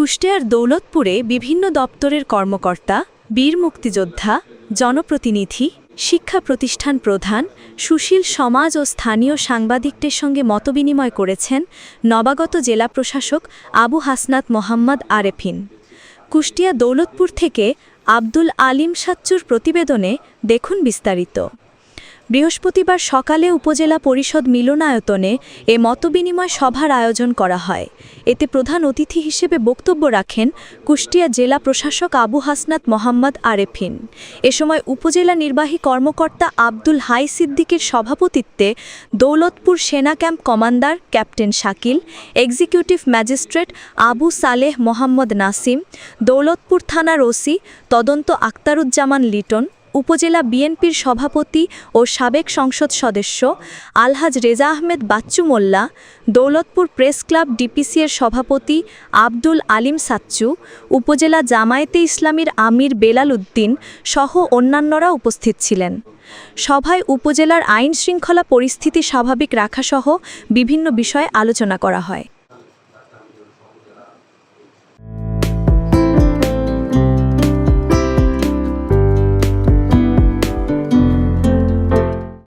কুষ্টিয়ার দৌলতপুরে বিভিন্ন দপ্তরের কর্মকর্তা, বীর মুক্তিযোদ্ধা, জনপ্রতিনিধি, শিক্ষা প্রতিষ্ঠান প্রধান, সুশীল সমাজ ও স্থানীয় সাংবাদিকদের সঙ্গে মতবিনিময় করেছেন নবাগত জেলা প্রশাসক আবু হাসনাত মোহাম্মদ আরেফিন। কুষ্টিয়া দৌলতপুর থেকে আব্দুল আলিম সাচ্চুর প্রতিবেদনে দেখুন বিস্তারিত। বৃহস্পতিবার সকালে উপজেলা পরিষদ মিলনায়তনে এ মতবিনিময় সভার আয়োজন করা হয়। এতে প্রধান অতিথি হিসেবে বক্তব্য রাখেন কুষ্টিয়া জেলা প্রশাসক আবু হাসনাত মোহাম্মদ আরেফিন। এ সময় উপজেলা নির্বাহী কর্মকর্তা আব্দুল হাই সিদ্দিকের সভাপতিত্বে দৌলতপুর সেনা camp commander captain Shakil, executive magistrate Abu Saleh Mohammad Nasim, Daulatpur থানার ওসি তদন্ত আক্তারুজ্জামান লিটন উপজেলা বিএনপির সভাপতি ও সাবেক সংসদ সদস্য আলহাজ রেজা আহমেদ বাচ্চু মোল্লা, দৌলতপুর প্রেস ক্লাব ডিপিসিএর সভাপতি আব্দুল আলিম সাচ্চু, উপজেলা জামায়াতে ইসলামীর আমির বেলাল উদ্দিন সহ অন্যান্যরা উপস্থিত ছিলেন। সভায় উপজেলার আইন শৃঙ্খলা পরিস্থিতি স্বাভাবিক রাখাসহ বিভিন্ন বিষয়ে আলোচনা করা হয়।